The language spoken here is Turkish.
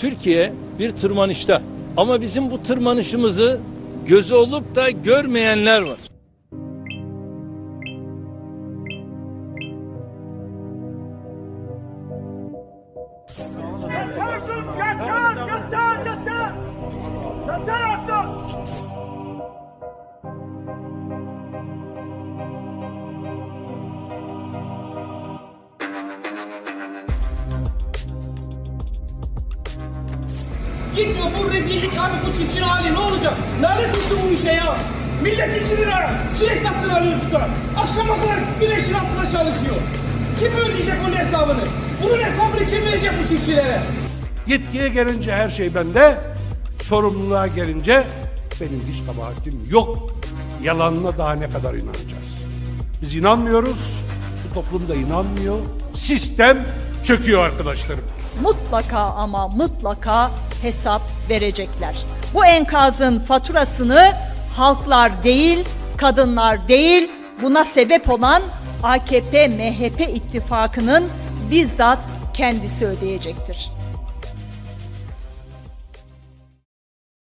Türkiye bir tırmanışta. Ama bizim bu tırmanışımızı gözü olup da görmeyenler var. Gitmiyor bu rezillik abi bu çiftçinin hali ne olacak? Lanet olsun bu işe ya. Millet 2 lira çilek satın alıyor tutar. Akşama kadar güneşin altında çalışıyor. Kim ödeyecek bunun hesabını? Bunun hesabını kim verecek bu çiftçilere? Yetkiye gelince her şey bende, sorumluluğa gelince benim hiç kabahatim yok. Yalanına daha ne kadar inanacağız? Biz inanmıyoruz, bu toplum da inanmıyor. Sistem çöküyor arkadaşlarım. mutlaka ama mutlaka hesap verecekler. Bu enkazın faturasını halklar değil, kadınlar değil, buna sebep olan AKP MHP ittifakının bizzat kendisi ödeyecektir.